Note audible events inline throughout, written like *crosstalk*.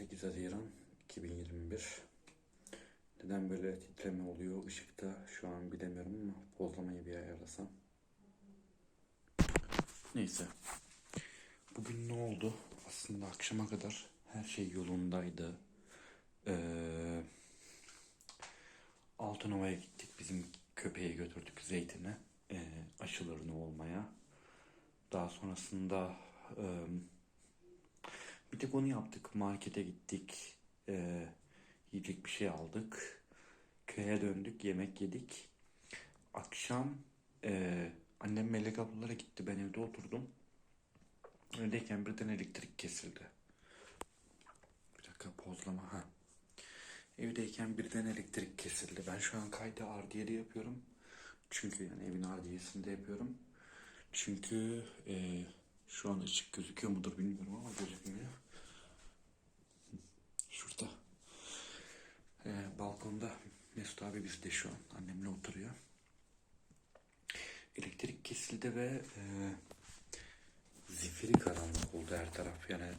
28 Haziran 2021 Neden böyle titreme oluyor ışıkta şu an bilemiyorum ama pozlamayı bir ayarlasam. Neyse. Bugün ne oldu? Aslında akşama kadar her şey yolundaydı. Ee, Altınova'ya gittik. Bizim köpeği götürdük zeytine. Ee, aşılarını olmaya. Daha sonrasında e, bir tek onu yaptık. Markete gittik. Ee, yiyecek bir şey aldık. Köye döndük. Yemek yedik. Akşam e, annem Melek ablalara gitti. Ben evde oturdum. Öyleyken birden elektrik kesildi. Bir dakika pozlama. Ha. Evdeyken birden elektrik kesildi. Ben şu an kaydı ardiyede yapıyorum. Çünkü yani evin ardiyesinde yapıyorum. Çünkü e, şu an ışık gözüküyor mudur bilmiyorum ama gözükmüyor. Mesut abi bizde şu an. Annemle oturuyor. Elektrik kesildi ve e, zifiri karanlık oldu her taraf. Yani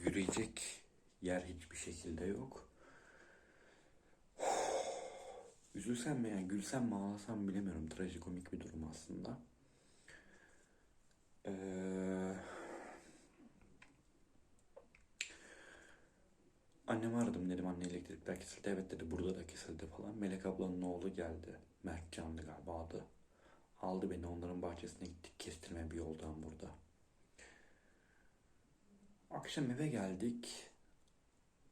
yürüyecek yer hiçbir şekilde yok. *sighs* Üzülsem mi yani gülsem mi ağlasam bilemiyorum. Trajikomik bir durum aslında. Ee, annemi aradım anne elektrikler kesildi. Evet dedi burada da kesildi falan. Melek ablanın oğlu geldi. Mert Canlı galiba adı. Aldı beni onların bahçesine gittik kestirme bir yoldan burada. Akşam eve geldik.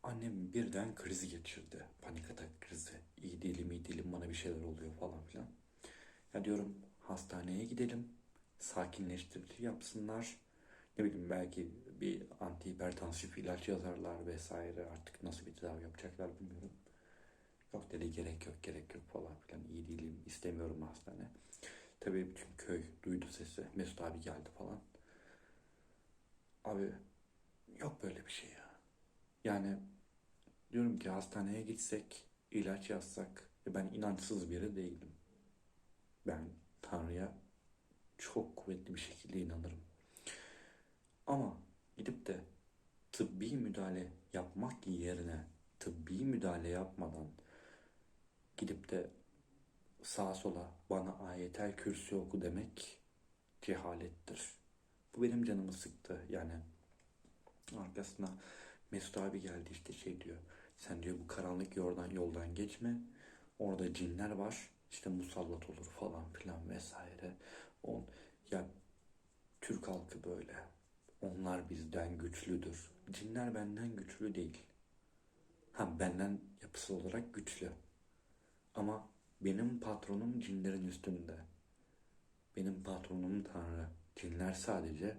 Annem birden krizi geçirdi. Panik atak krizi. İyi değilim, iyi değilim, bana bir şeyler oluyor falan filan. Ya diyorum hastaneye gidelim. Sakinleştirici yapsınlar. Ne bileyim belki bir antihipertansif ilaç yazarlar vesaire. Artık nasıl bir tedavi yapacaklar bilmiyorum. Yok dedi gerek yok gerek yok falan filan. İyi değilim istemiyorum hastane. Tabii bütün köy duydu sesi. Mesut abi geldi falan. Abi yok böyle bir şey ya. Yani diyorum ki hastaneye gitsek, ilaç yazsak. E ben inançsız biri değilim. Ben Tanrı'ya çok kuvvetli bir şekilde inanırım. Ama gidip de tıbbi müdahale yapmak yerine tıbbi müdahale yapmadan gidip de sağa sola bana ayetel kürsü oku demek cehalettir. Bu benim canımı sıktı. Yani arkasına Mesut abi geldi işte şey diyor. Sen diyor bu karanlık yoldan yoldan geçme. Orada cinler var. İşte musallat olur falan filan vesaire. On, ya Türk halkı böyle. Onlar bizden güçlüdür. Cinler benden güçlü değil. Ha benden yapısal olarak güçlü. Ama benim patronum cinlerin üstünde. Benim patronum Tanrı. Cinler sadece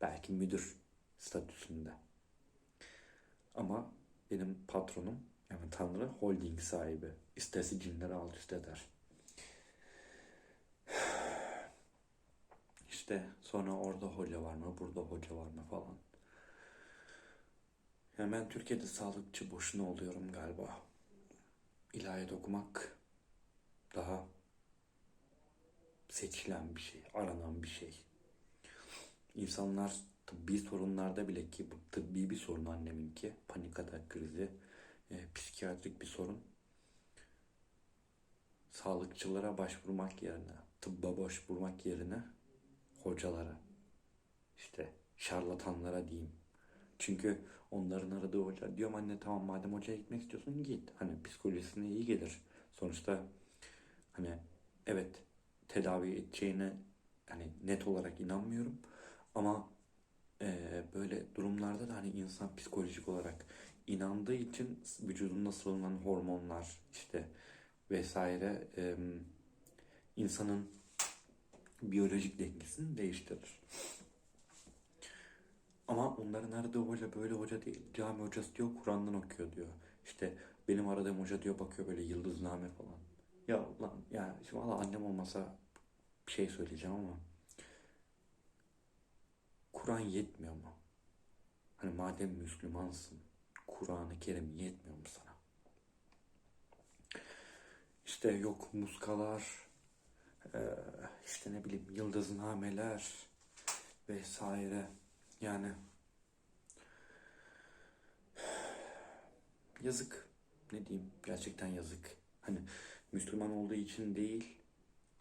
belki müdür statüsünde. Ama benim patronum yani Tanrı holding sahibi. İstesi cinleri alt üst eder. İşte sonra orada hoca var mı, burada hoca var mı falan. Yani ben Türkiye'de sağlıkçı boşuna oluyorum galiba. İlahiyat okumak daha seçilen bir şey, aranan bir şey. İnsanlar tıbbi sorunlarda bile ki bu tıbbi bir sorun anneminki, panik atak krizi, e, psikiyatrik bir sorun. Sağlıkçılara başvurmak yerine, tıbba başvurmak yerine hocalara, işte şarlatanlara diyeyim. Çünkü onların aradığı hoca, diyorum anne tamam madem hocaya gitmek istiyorsun git. Hani psikolojisine iyi gelir. Sonuçta hani evet tedavi edeceğine hani net olarak inanmıyorum. Ama e, böyle durumlarda da hani insan psikolojik olarak inandığı için vücudunda salınan hormonlar işte vesaire e, insanın biyolojik dengesini değiştirir. Ama onların aradığı hoca böyle hoca değil. Cami hocası diyor Kur'an'dan okuyor diyor. İşte benim aradığım hoca diyor bakıyor böyle yıldızname falan. Ya lan ya şimdi valla annem olmasa bir şey söyleyeceğim ama Kur'an yetmiyor mu? Hani madem Müslümansın Kur'an-ı Kerim yetmiyor mu sana? İşte yok muskalar, işte ne bileyim yıldıznameler vesaire. Yani yazık. Ne diyeyim? Gerçekten yazık. Hani Müslüman olduğu için değil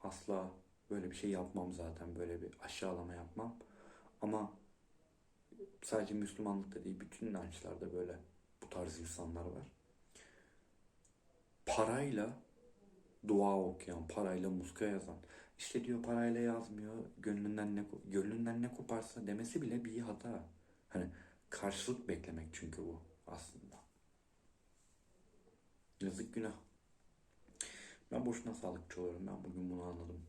asla böyle bir şey yapmam zaten. Böyle bir aşağılama yapmam. Ama sadece Müslümanlıkta değil bütün inançlarda böyle bu tarz insanlar var. Parayla dua okuyan, parayla muska yazan. İşte diyor parayla yazmıyor. Gönlünden ne gönlünden ne koparsa demesi bile bir hata. Hani karşılık beklemek çünkü bu aslında. Yazık günah. Ben boşuna sağlıkçı oluyorum. Ben bugün bunu anladım.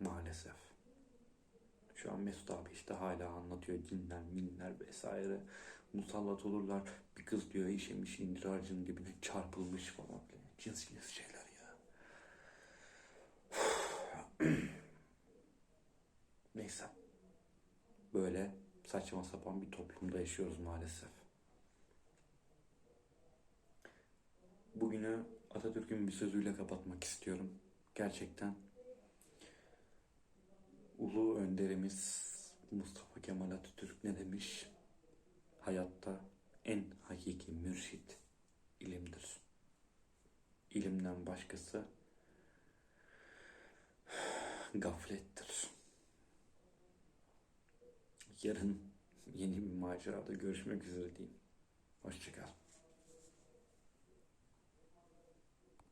Maalesef. Şu an Mesut abi işte hala anlatıyor dinler, minler vesaire. Musallat olurlar. Bir kız diyor işemiş indir ağacının dibine çarpılmış falan. Cins cins şeyler ya. *clears throat* Neyse. Böyle saçma sapan bir toplumda yaşıyoruz maalesef. Bugünü Atatürk'ün bir sözüyle kapatmak istiyorum. Gerçekten ulu önderimiz Mustafa Kemal Atatürk ne demiş? Hayatta en hakiki mürşit ilimdir. İlimden başkası gaflettir. Yarın yeni bir macerada görüşmek üzere diyeyim. Hoşçakal.